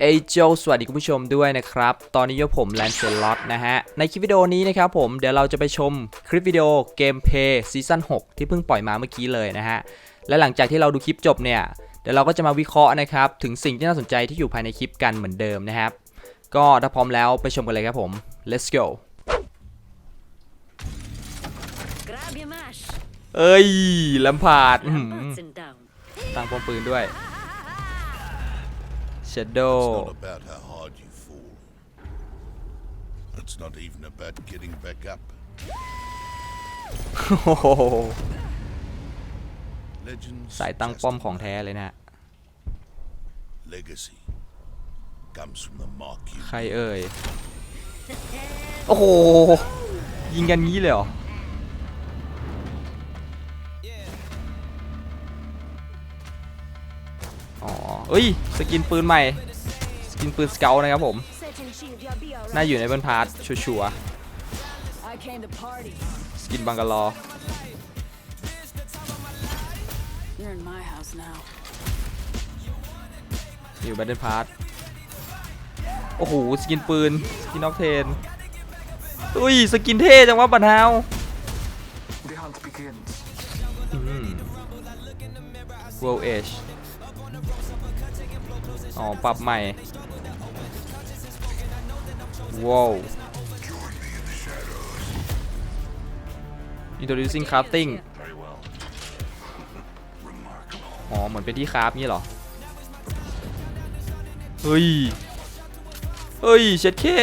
เอยโจสวัสดีคุณผู้ชมด้วยนะครับ ตอนนี้อยู่ผมแลนเซลล็อตนะฮะ ในคลิปวิดีโอนี้นะครับผมเดี๋ยวเราจะไปชมคลิปวิดีโอเกมเพย์ซีซั่น6ที่เพิ่งปล่อยมาเมื่อกี้เลยนะฮะ และหลังจากที่เราดูคลิปจบเนี่ย เดี๋ยวเราก็จะมาวิเคราะห์นะครับ ถึงสิ่งที่น่าสนใจที่อยู่ภายในคลิปกันเหมือนเดิมนะครับ ก็ถ้าพร้อมแล้วไปชมกันเลยครับผม let's go Grab your mash. เอ้ยลำพาด Butts and down. ตั้งป้อมปืนด้วย It's Shadow not about how hard you fall. It's not even about getting back up. โอ้โห Legends สายตั้งป้อมของแท้เลยนะฮะ legacy comes from the mark you ใครเอ่ย โอ้โห ยิงกันงี้เลยเหรอ เอ้ย สกินปืนใหม่ สกินปืนสเกลนะครับผม Setting shield, you'll be alright. น่าอยู่ในเบิร์นพาร์ทชัวร์ I came to party. ๆสกินบังกาลอ You're in my house now. อยู่แบทเทิลพาร์ทโอ้โห สกินปืน สกินออกเทน อุ้ย สกินเท่จังวะบันฮาว The hunt begins. อืม World Age อ๋อ ปรับใหม่ ว้าว Introducing crafting Very well. อ๋อ เหมือนเป็นที่คราฟงี้เหรอ เฮ้ย เฮ้ย เช็ดแค่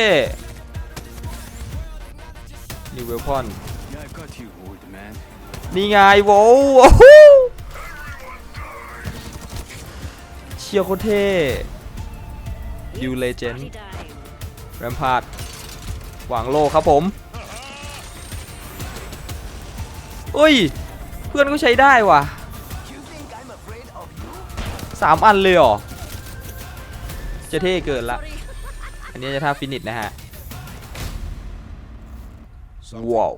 นิวเวลพอน Yeah, I've got you, old man. นี่ไงโว้ว ชียร์โคตรเท่ You legend Party time. แรมพาร์ดหวังโลครับผมเอ้ย เพื่อนก็ใช้ได้ว่ะสามอันเลยเหรอ จะเท่เกินละ อันนี้จะท่าฟินิชนะฮะ Something Wow.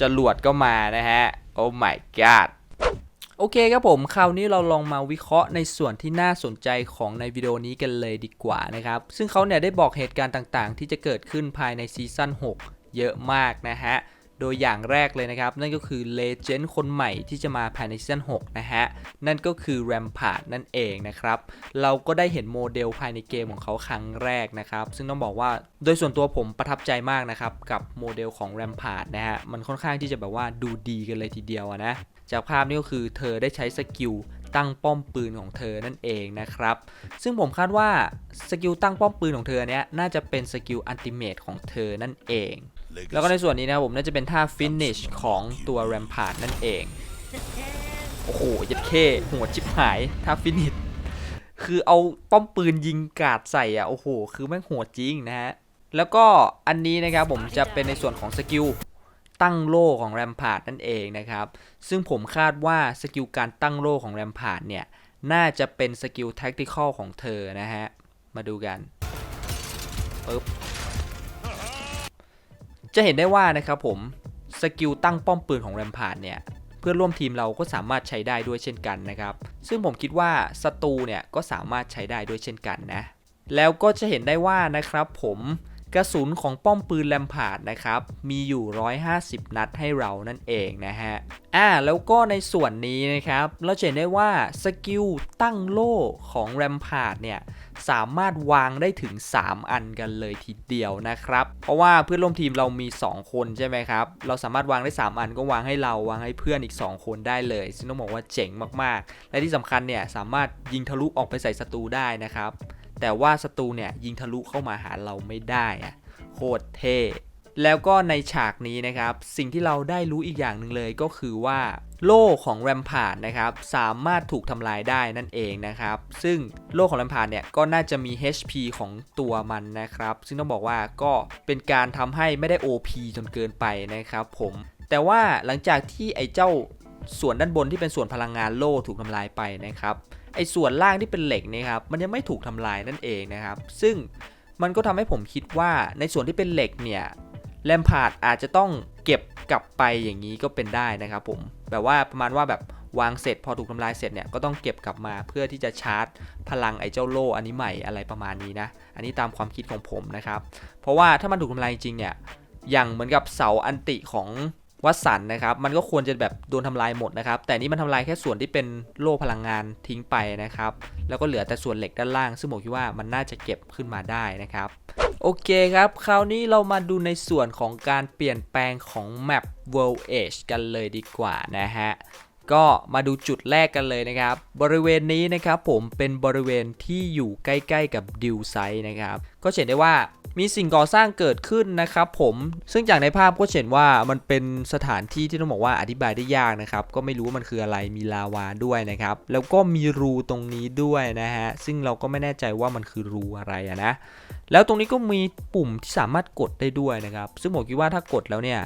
จรวดก็มานะฮะ โอ้ my god โอเคครับผม คราวนี้เราลองมาวิเคราะห์ในส่วนที่น่าสนใจของในวิดีโอนี้กันเลยดีกว่านะครับ ซึ่งเขาเนี่ยได้บอกเหตุการณ์ต่างๆ ที่จะเกิดขึ้นภายในซีซั่น6 เยอะมากนะฮะ โดยอย่างแรกเลยนะครับ นั่นก็คือเลเจนด์คนใหม่ที่จะมาภายในซีซั่น6นะฮะ นั่นก็คือแรมพาร์ดนั่นเองนะครับ เราก็ได้เห็นโมเดลภายในเกมของเขาครั้งแรกนะครับ ซึ่งต้องบอกว่าโดยส่วนตัวผมประทับใจมากนะครับ กับโมเดลของแรมพาร์ดนะฮะ มันค่อนข้างที่จะแบบว่าดูดีกันเลยทีเดียวนะ จากภาพนี้ก็คือเธอได้ใช้สกิลตั้งป้อมปืนของเธอนั่นเองนะครับ ซึ่งผมคาดว่าสกิลตั้งป้อมปืนของเธอเนี้ยน่าจะเป็นสกิลอันติเมตของเธอนั่นเอง แล้วก็ในส่วนนี้นะครับผมน่าจะเป็นท่าฟินิชของตัวแรมพาร์ดนั่นเอง โอ้โหยัดเข้หัวจิบหายท่าฟินิชคือเอาป้อมปืนยิงกาดใส่อะโอ้โห คือแม่งโหดจริงนะฮะ แล้วก็อันนี้นะครับผมจะเป็นในส่วนของสกิลตั้งโล่ของแรมพาร์ดนั่นเองนะครับ ซึ่งผมคาดว่าสกิลการตั้งโล่ของแรมพาร์ดเนี่ย น่าจะเป็นสกิลแท็กติคอลของเธอนะฮะ มาดูกันปึ๊บ จะเห็นได้ว่านะครับผมสกิลตั้งป้อมปืนของแรมพาร์ดเนี่ยเพื่อนร่วมทีมเราก็สามารถใช้ได้ด้วยเช่นกันนะครับ ซึ่งผมคิดว่าศัตรูเนี่ยก็สามารถใช้ได้ด้วยเช่นกันนะ แล้วก็จะเห็นได้ว่านะครับผม กระสุนของป้อมปืนแรมพาดนะครับ มีอยู่ 150 นัดให้เรานั่นเองนะฮะ อ่า แล้วก็ในส่วนนี้นะครับ เราจะเห็นได้ว่าสกิลตั้งโล่ของแรมพาดเนี่ยสามารถวางได้ถึง 3 อันกันเลยทีเดียวนะครับ เพราะว่าเพื่อนร่วมทีมเรามี 2 คนใช่ไหมครับ เราสามารถวางได้ 3 อันก็วางให้เราวางให้เพื่อนอีก 2 คนได้เลย ซึ่งต้องบอกว่าเจ๋งมากๆ และที่สำคัญเนี่ยสามารถยิงทะลุออกไปใส่ศัตรูได้นะครับ แต่ว่าศัตรูเนี่ยยิงทะลุเข้ามาหาเราไม่ได้อะโคตรเท่แล้วก็ในฉากนี้นะครับ สิ่งที่เราได้รู้อีกอย่างหนึ่งเลยก็คือว่า โล่ของแรมพาร์ดนะครับ สามารถถูกทำลายได้นั่นเองนะครับ ซึ่งโล่ของแรมพาร์ดเนี่ยก็น่าจะมี HP ของตัวมันนะครับ ซึ่งต้องบอกว่าก็เป็นการทำให้ไม่ได้ OP จนเกินไปนะครับผมแต่ว่าหลังจากที่ไอ้เจ้าส่วนด้านบนที่เป็นส่วนพลังงานโล่ถูกทำลายไปนะครับ ไอ้ส่วนล่างที่เป็นเหล็กเนะครับมันยังไม่ถูกทำลายนั่นเองนะครับ ซึ่งมันก็ทำให้ผมคิดว่าในส่วนที่เป็นเหล็กเนี่ยแลมพาร์ดอาจจะต้องเก็บกลับไปอย่างนี้ก็เป็นได้นะครับผมแบบว่าประมาณว่าแบบวางเสร็จพอถูกทำลายเสร็จเนี่ยก็ต้องเก็บกลับมาเพื่อที่จะชาร์จ พลังไอ้เจ้าโล่อันนี้ใหม่อะไรประมาณนี้นะ อันนี้ตามความคิดของผมนะครับ เพราะว่าถ้ามันถูกทำลายจริงเนี่ยอย่างเหมือนกับเสาอันติของ วัสันนะครับ มันก็ควรจะแบบโดนทำลายหมดนะครับ แต่นี่มันทำลายแค่ส่วนที่เป็นโล่พลังงานทิ้งไปนะครับ แล้วก็เหลือแต่ส่วนเหล็กด้านล่าง ซึ่งผมคิดว่ามันน่าจะเก็บขึ้นมาได้นะครับ โอเคครับ คราวนี้เรามาดูในส่วนของการเปลี่ยนแปลงของแมป World Age กันเลยดีกว่านะฮะก็มาดูจุดแรกกันเลยนะครับ บริเวณนี้นะครับผมเป็นบริเวณที่อยู่ใกล้ ๆ กับดิวไซต์นะครับ ก็เห็นได้ว่า มีสิ่งก่อสร้างเกิดขึ้นนะครับผมซึ่งจากในภาพก็เห็นว่ามันเป็นสถานที่ที่ต้องบอกว่าอธิบายได้ยากนะครับก็ไม่รู้ว่ามันคืออะไรมีลาวาด้วยนะครับแล้วก็มีรูตรงนี้ด้วยนะฮะซึ่งเราก็ไม่แน่ใจว่ามันคือรูอะไรนะแล้วตรงนี้ก็มีปุ่มที่สามารถกดได้ด้วยนะครับ ซึ่งผมคิดว่าถ้ากดแล้วเนี่ย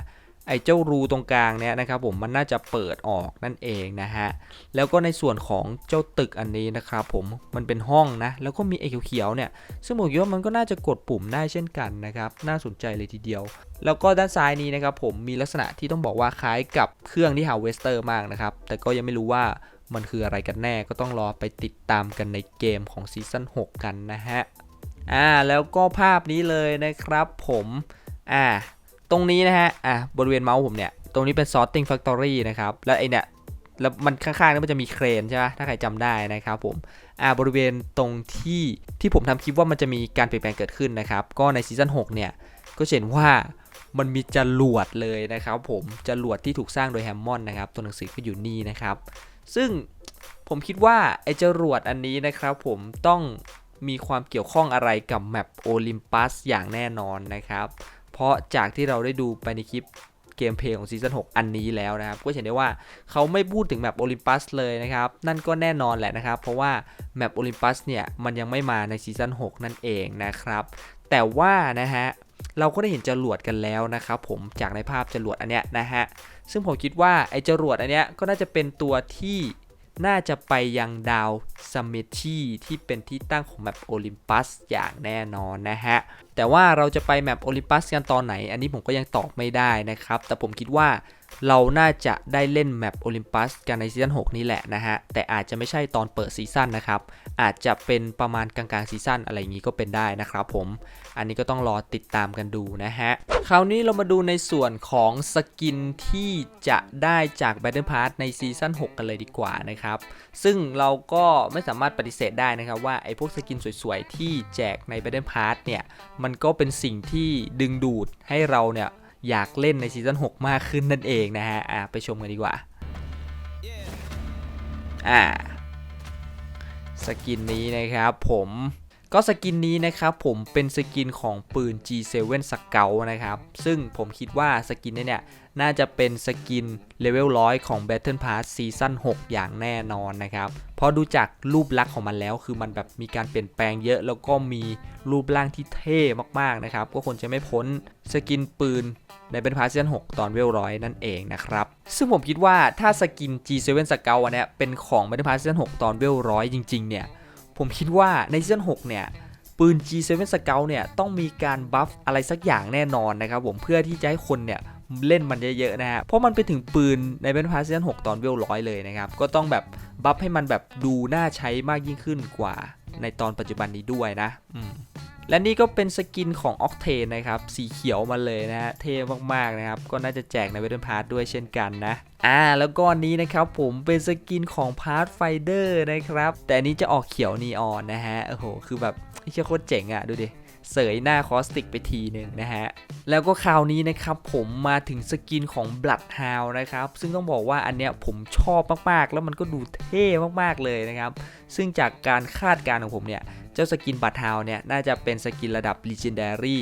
ไอ้เจ้ารูตรงกลางเนี่ยนะครับผมมันน่าจะเปิดออกนั่นเองนะฮะแล้วก็ในส่วนของเจ้าตึกอันนี้นะครับผมมันเป็นห้องนะแล้วก็มีไอ้เขียวๆเนี่ยซึ่งผมคิดว่ามันก็น่าจะกดปุ่มได้เช่นกันนะครับน่าสนใจเลยทีเดียว แล้วก็ด้านซ้ายนี้นะครับผมมีลักษณะที่ต้องบอกว่าคล้ายกับเครื่องที่ Harvester มากนะครับแต่ก็ยังไม่รู้ว่ามันคืออะไรกันแน่ก็ต้องรอไปติดตามกันในเกมของซีซั่น6กันนะฮะอ่าแล้วก็ภาพนี้เลยนะครับผมอ่า ตรงนี้นะฮะ อ่าบริเวณเมาส์ผมเนี่ย ตรงนี้เป็น sorting factory นะครับ แล้วไอเนี่ย แล้วมันข้างๆนี่มันจะมีเครนใช่ไหมถ้าใครจำได้นะครับผม อ่า บริเวณตรงที่ที่ผมทำคลิปว่ามันจะมีการเปลี่ยนแปลงเกิดขึ้นนะครับ ก็ในซีซั่น6เนี่ย ก็เห็นว่ามันมีจรวดเลยนะครับผมจรวดที่ถูกสร้างโดยแฮมมอนด์นะครับ ตัวหนังสือก็อยู่นี่นะครับ ซึ่งผมคิดว่าไอ้จรวดอันนี้นะครับผมต้องมีความเกี่ยวข้องอะไรกับแมปโอลิมปัสอย่างแน่นอนนะครับ เพราะจากที่เราได้ดูไปในคลิปเกมเพลย์ของซีซั่น6อันนี้แล้วนะครับ ก็เห็นได้ว่าเขาไม่พูดถึงแมปโอลิมปัสเลยนะครับ นั่นก็แน่นอนแหละนะครับ เพราะว่าแมปโอลิมปัสเนี่ยมันยังไม่มาในซีซั่น6นั่นเองนะครับ แต่ว่านะฮะเราก็ได้เห็นจรวดกันแล้วนะครับผมจากในภาพจรวดอันเนี้ยนะฮะซึ่งผมคิดว่าไอ้จรวดอันเนี้ยก็น่าจะเป็นตัวที่ น่าจะไปยังดาวสมิธีที่เป็นที่ตั้งของแมปโอลิมปัสอย่างแน่นอนนะฮะ แต่ว่าเราจะไปแมปโอลิมปัสกันตอนไหน อันนี้ผมก็ยังตอบไม่ได้นะครับ แต่ผมคิดว่า เราน่าจะได้เล่นแมปโอลิมปัสกันในซีซั่น6 นี่แหละนะฮะ แต่อาจจะไม่ใช่ตอนเปิดซีซั่นนะครับ อาจจะเป็นประมาณกลางๆซีซั่นอะไรอย่างนี้ก็เป็นได้นะครับผม อันนี้ก็ต้องรอติดตามกันดูนะฮะ คราวนี้เรามาดูในส่วนของสกินที่จะได้จาก Battle Pass ในซีซั่น6 กันเลยดีกว่านะครับ ซึ่งเราก็ไม่สามารถปฏิเสธได้นะครับว่าไอ้พวกสกินสวยๆที่แจกใน Battle Pass เนี่ย มันก็เป็นสิ่งที่ดึงดูดให้เราเนี่ย อยากเล่นในซีซั่น6 มากขึ้นนั่นเองนะฮะอะไปชมกันดีกว่าอ่าสกินนี้นะครับผมก็สกินนี้นะครับผมเป็นสกินของปืน G7 Scout นะครับ ซึ่งผมคิดว่าสกินนี้เนี่ย น่าจะเป็นสกินเลเวล100ของ Battle Pass ซีซั่น6 อย่างแน่นอนนะครับ เพราะดูจากรูปลักษณ์ของมันแล้ว คือมันแบบมีการเปลี่ยนแปลงเยอะ แล้วก็มีรูปร่างที่เท่มากๆนะครับ ก็ควรจะไม่พ้นสกินปืน ในเป็นพาร์ทซีซั่น6ตอนเวลร้อยนั่นเองนะครับ ซึ่งผมคิดว่าถ้าสกิน G7 Scout อันเนี้ยเป็นของเป็นพาร์ทซีซั่น6ตอนเวลร้อยจริง ๆ เนี่ย ผมคิดว่าในซีซั่น6เนี่ยปืน G7 Scout เนี่ยต้องมีการบัฟอะไรสักอย่างแน่นอนนะครับผมเพื่อที่จะให้คนเนี่ยเล่นมันเยอะๆนะฮะ เพราะมันไปถึงปืนในเป็นพาร์ซีซั่น6ตอนเวลร้อยเลยนะครับ ก็ต้องแบบบัฟให้มันแบบดูน่าใช้มากยิ่งขึ้นกว่าในตอนปัจจุบันนี้ด้วยนะ อืม และนี่ก็เป็นสกินของ Octane นะครับ สีเขียวมาเลยนะฮะ เท่มากๆนะครับ ก็น่าจะแจกใน w e เ t นพาร์ทด้วยเช่นกันนะอ่าแล้วก็อันนี้นะครับผมเป็นสกินของ Pathfinder นะครับ แต่อันนี้จะออกเขียวนีออนนะฮะ โอ้โห คือแบบเชี่ยโคตรเจ๋งอะ่ะ ดูดิเสยหน้าคอสติกไปทีหนึ่งนะฮะ แล้วก็คราวนี้นะครับผมมาถึงสกินของ Bloodhound นะครับ ซึ่งต้องบอกว่าอันเนี้ยผมชอบมากๆ แล้วมันก็ดูเท่มากๆเลยนะครับ ซึ่งจากการคาดการณ์ของผมเนี่ย เจ้าสกินบัตฮาวเนี่ยน่าจะเป็นสกินระดับ Legendary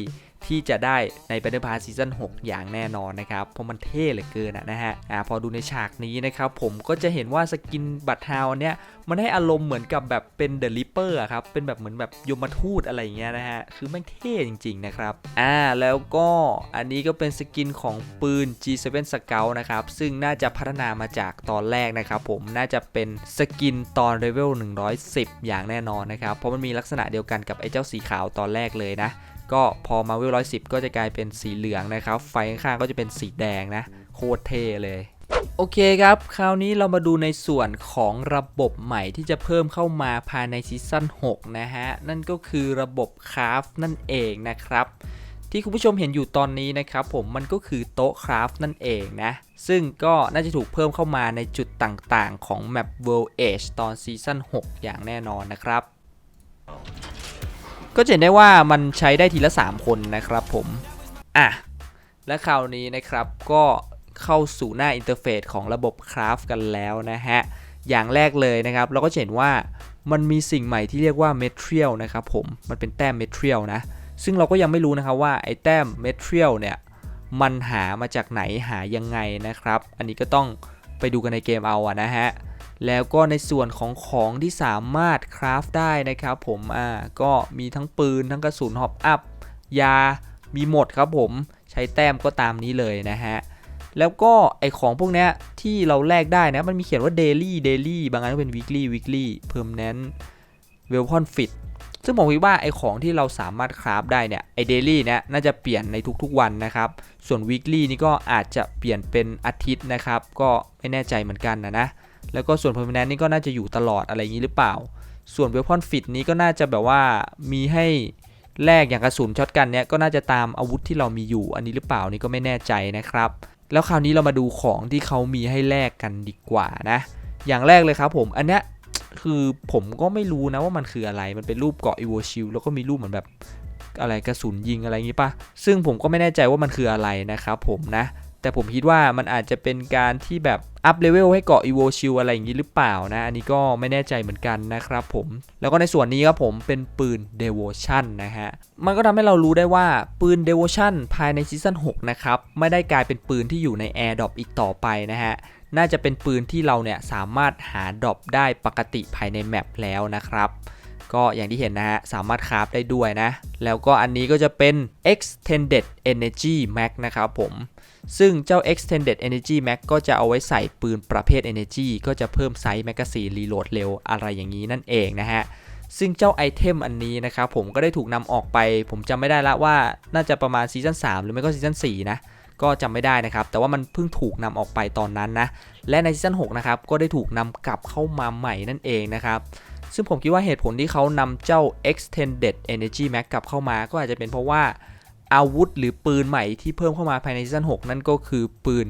ที่จะได้ใน Battle Pass Season 6 อย่างแน่นอนนะครับ เพราะมันเท่เหลือเกินนะฮะอ่าพอดูในฉากนี้นะครับผมก็จะเห็นว่าสกินบัตฮาวเนี่ยมันให้อารมณ์เหมือนกับแบบเป็น The Reaper อะครับ เป็นแบบเหมือนแบบยมทูตอะไรอย่างเงี้ยนะฮะ คือแม่งเท่จริงๆนะครับ อ่าแล้วก็อันนี้ก็เป็นสกินของปืน G7 Scout นะครับ ซึ่งน่าจะพัฒนามาจากตอนแรกนะครับผมน่าจะเป็นสกินตอนเลเวล110 อย่างแน่นอนนะครับ เพราะมันมีลักษณะเดียวกันกับไอ้เจ้าสีขาวตอนแรกเลยนะ ก็พอมาเวลร้อยสิบก็จะกลายเป็นสีเหลืองนะครับ ไฟข้างๆก็จะเป็นสีแดงนะ โคตรเท่เลยโอเคครับ คราวนี้เรามาดูในส่วนของระบบใหม่ที่จะเพิ่มเข้ามาภายในซีซั่น6นะฮะ นั่นก็คือระบบคราฟนั่นเองนะครับ ที่คุณผู้ชมเห็นอยู่ตอนนี้นะครับผมมันก็คือโต๊ะคราฟนั่นเองนะ ซึ่งก็น่าจะถูกเพิ่มเข้ามาในจุดต่างๆ ของแมป World Age ตอนซีซั่น6อย่างแน่นอนนะครับ ก็จะเห็นได้ว่ามันใช้ได้ทีละ 3 คนนะครับผม อะ และคราวนี้นะครับก็เข้าสู่หน้าอินเทอร์เฟซของระบบคราฟกันแล้วนะฮะ อย่างแรกเลยนะครับ เราก็จะเห็นว่ามันมีสิ่งใหม่ที่เรียกว่าเมทรียลนะครับผม มันเป็นแต้มเมทรียลนะ ซึ่งเราก็ยังไม่รู้นะครับว่าไอ้แต้มเมทรียลเนี่ยมันหามาจากไหนหายังไงนะครับ อันนี้ก็ต้องไปดูกันในเกมเอาอะนะฮะ แล้วก็ในส่วนของของที่สามารถคราฟได้นะครับผมอ่าก็มีทั้งปืนทั้งกระสุนฮอปอัพยามีหมดครับผมใช้แต้มก็ตามนี้เลยนะฮะแล้วก็ไอของพวกเนี้ยที่เราแลกได้นะมันมีเขียนว่า daily daily บางอันก็เป็น weekly weekly permanent weapon fit ซึ่งผมคิดว่าไอของที่เราสามารถคราฟได้เนี่ยไอ daily เนี่ยน่าจะเปลี่ยนในทุกๆวันนะครับ ส่วน weekly นี่ก็อาจจะเปลี่ยนเป็นอาทิตย์นะครับ ก็ไม่แน่ใจเหมือนกันนะนะ แล้วก็ส่วน permanent นี่ก็น่าจะอยู่ตลอดอะไรอย่างนี้หรือเปล่า ส่วน weapon fit นี้ก็น่าจะแบบว่ามีให้แลกอย่างกระสุนช็อตกันเนี่ยก็น่าจะตามอาวุธที่เรามีอยู่อันนี้หรือเปล่านี่ก็ไม่แน่ใจนะครับ แล้วคราวนี้เรามาดูของที่เขามีให้แลกกันดีกว่านะ อย่างแรกเลยครับผมอันเนี้ยคือผมก็ไม่รู้นะว่ามันคืออะไร มันเป็นรูปเกาะอีโวชิลแล้วก็มีรูปเหมือนแบบอะไรกระสุนยิงอะไรอย่างงี้ปะซึ่งผมก็ไม่แน่ใจว่ามันคืออะไรนะครับผมนะ แต่ผมคิดว่ามันอาจจะเป็นการที่แบบอัพเลเวลให้เกาะอีโวชิลอะไรอย่างนี้หรือเปล่านะ อันนี้ก็ไม่แน่ใจเหมือนกันนะครับผม แล้วก็ในส่วนนี้ครับผมเป็นปืน Devotion นะฮะ มันก็ทำให้เรารู้ได้ว่าปืน Devotion ภายในซีซั่น6นะครับ ไม่ได้กลายเป็นปืนที่อยู่ใน Air d r o p อีกต่อไปนะฮะ น่าจะเป็นปืนที่เราเนี่ยสามารถหาดรอปได้ปกติภายในแมปแล้วนะครับก็อย่างที่เห็นนะฮะ สามารถคราฟได้ด้วยนะ แล้วก็อันนี้ก็จะเป็น extended energy mag นะครับผม ซึ่งเจ้า extended energy mag ก็จะเอาไว้ใส่ปืนประเภท energy ก็จะเพิ่มไซส์แมกกาซีนรีโหลดเร็วอะไรอย่างนี้นั่นเองนะฮะซึ่งเจ้าไอเทมอันนี้นะครับผมก็ได้ถูกนำออกไป ผมจำไม่ได้ละว่าน่าจะประมาณซีซั่น3หรือไม่ก็ซีซั่น4นะก็จำไม่ได้นะครับ แต่ว่ามันเพิ่งถูกนำออกไปตอนนั้นนะ และในซีซั่น6นะครับ ก็ได้ถูกนำกลับเข้ามาใหม่นั่นเองนะครับ ซึ่งผมคิดว่าเหตุผลที่เขานำเจ้า extended energy mag กลับเข้ามา ก็อาจจะเป็นเพราะว่า อาวุธหรือปืนใหม่ที่เพิ่มเข้ามาภายในซีซั่น6นั่นก็คือปืน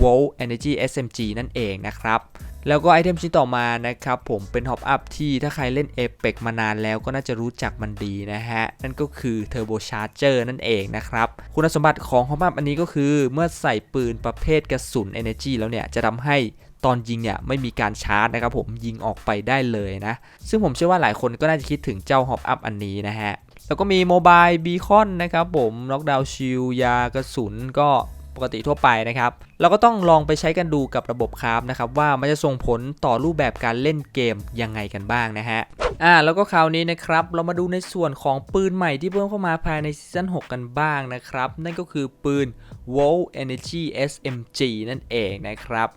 Volt Energy SMG นั่นเองนะครับ แล้วก็ไอเทมชิ้นต่อมานะครับผมเป็น Hop Up ที่ถ้าใครเล่น Apex มานานแล้วก็น่าจะรู้จักมันดีนะฮะ นั่นก็คือ Turbo Charger นั่นเองนะครับ คุณสมบัติของ Hop Up อันนี้ก็คือเมื่อใส่ปืนประเภทกระสุน Energy แล้วเนี่ย จะทำให้ตอนยิงเนี่ยไม่มีการชาร์จนะครับผมยิงออกไปได้เลยนะ ซึ่งผมเชื่อว่าหลายคนก็น่าจะคิดถึงเจ้า Hop Up อันนี้นะฮะ แล้วก็มีโมบายบีคอนนะครับผมล็อกดาวน์ชิลยากระสุนก็ปกติทั่วไปนะครับ เราก็ต้องลองไปใช้กันดูกับระบบคราฟนะครับ ว่ามันจะส่งผลต่อรูปแบบการเล่นเกมยังไงกันบ้างนะฮะอ่าแล้วก็คราวนี้นะครับ เรามาดูในส่วนของปืนใหม่ที่เพิ่มเข้ามาภายในซีซั่น6 กันบ้างนะครับ นั่นก็คือปืน Volt Energy SMG นั่นเองนะครับ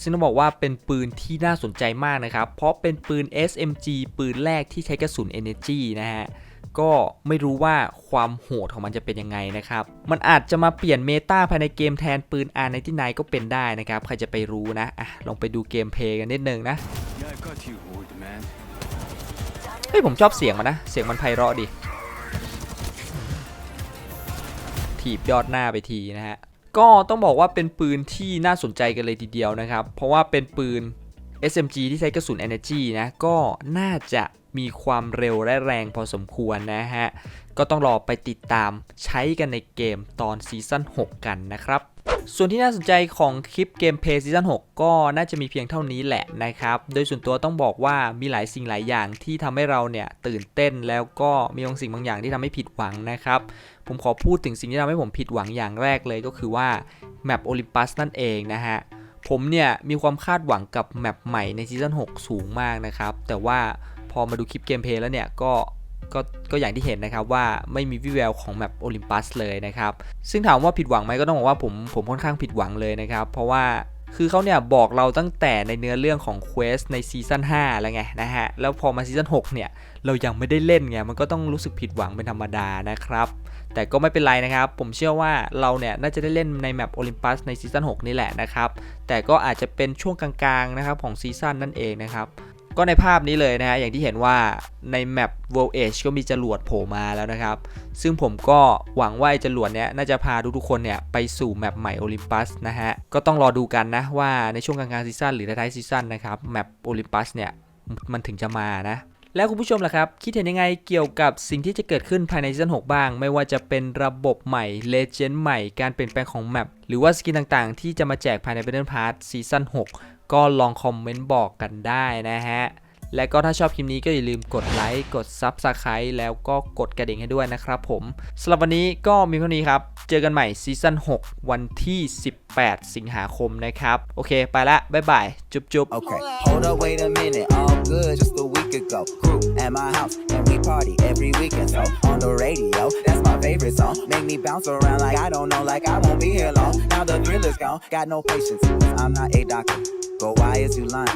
ซึ่งต้องบอกว่าเป็นปืนที่น่าสนใจมากนะครับ เพราะเป็นปืน SMG ปืนแรกที่ใช้กระสุน Energy นะฮะ ก็ไม่รู้ว่าความโหดของมันจะเป็นยังไงนะครับ มันอาจจะมาเปลี่ยนเมตาภายในเกมแทนปืน R99 ก็เป็นได้นะครับ ใครจะไปรู้นะอะลองไปดูเกมเพลย์กันนิดนึงนะ Yeah, I got you, old man. เฮ้ยผมชอบเสียงมันนะ เสียงมันไพเราะดีถีบยอดหน้าไปทีนะฮะก็ต้องบอกว่าเป็นปืนที่น่าสนใจกันเลยทีเดียวนะครับ เพราะว่าเป็นปืน SMG ที่ใช้กระสุน Energy นะ ก็น่าจะ มีความเร็วและแรงพอสมควรนะฮะ ก็ต้องรอไปติดตามใช้กันในเกมตอนซีซั่น6 กันนะครับส่วนที่น่าสนใจของคลิปเกมเพลย์ซีซั่น6ก็น่าจะมีเพียงเท่านี้แหละนะครับ โดยส่วนตัวต้องบอกว่ามีหลายสิ่งหลายอย่างที่ทำให้เราเนี่ยตื่นเต้นแล้วก็มีบางสิ่งบางอย่างที่ทำให้ผิดหวังนะครับ ผมขอพูดถึงสิ่งที่ทำให้ผมผิดหวังอย่างแรกเลยก็คือว่าแมปโอลิมปัสนั่นเองนะฮะ ผมเนี่ยมีความคาดหวังกับแมปใหม่ในซีซั่น6สูงมากนะครับ แต่ว่า พอมาดูคลิปเกมเพลย์แล้วเนี่ยก็ก็ก็อย่างที่เห็นนะครับว่าไม่มีวิแววของแมปโอลิมปัสเลยนะครับ ซึ่งถามว่าผิดหวังไหมก็ต้องบอกว่าผมผมค่อนข้างผิดหวังเลยนะครับ เพราะว่าคือเขาเนี่ยบอกเราตั้งแต่ในเนื้อเรื่องของ Quest ในซีซั่น5แล้วไงนะฮะ แล้วพอมาซีซั่น6เนี่ย เรายังไม่ได้เล่นไง มันก็ต้องรู้สึกผิดหวังเป็นธรรมดานะครับ แต่ก็ไม่เป็นไรนะครับ ผมเชื่อว่าเราเนี่ยน่าจะได้เล่นในแมปโอลิมปัสในซีซั่น6นี่แหละนะครับ แต่ก็อาจจะเป็นช่วงกลางๆนะครับของซีซั่นนั่นเองนะครับ ก็ในภาพนี้เลยนะฮะอย่างที่เห็นว่าในแมป World Age ก็มีจรวดโผล่มาแล้วนะครับ ซึ่งผมก็หวังว่าไอ้จรวดเนี้ยน่าจะพาทุกๆคนเนี่ยไปสู่แมปใหม่โอลิมปัสนะฮะ ก็ต้องรอดูกันนะว่าในช่วงกลางๆซีซั่นหรือท้ายซีซั่นนะครับแมปโอลิมปัสเนี่ยมันถึงจะมานะแล้วคุณผู้ชมล่ะครับ คิดเห็นยังไงเกี่ยวกับสิ่งที่จะเกิดขึ้นภายในซีซั่น6บ้าง ไม่ว่าจะเป็นระบบใหม่เลเจนด์ใหม่การเปลี่ยนแปลงของแมปหรือว่าสกินต่างๆ ที่จะมาแจกภายใน Battle Pass ซีซั่น6 ก็ลองคอมเมนต์บอกกันได้นะฮะ และก็ถ้าชอบคลิปนี้ก็อย่าลืมกดไลค์ กด Subscribe แล้วก็กดกระดิ่งให้ด้วยนะครับผมสำหรับวันนี้ก็มีเท่านี้ครับ เจอกันใหม่ซีซั่น6 วันที่ 18 สิงหาคมนะครับ โอเค ไปละ บ๊ายบาย จุ๊บจุ๊บ Okay, hold up, wait a minute. All good just a week ago. Crew at my house, and we party every weekend. So on the radio, that's my favorite song. Make me bounce around like I don't know, like I won't be here long. Now the thrill is gone, got no patience. I'm not a doctor. Go, why is you lying?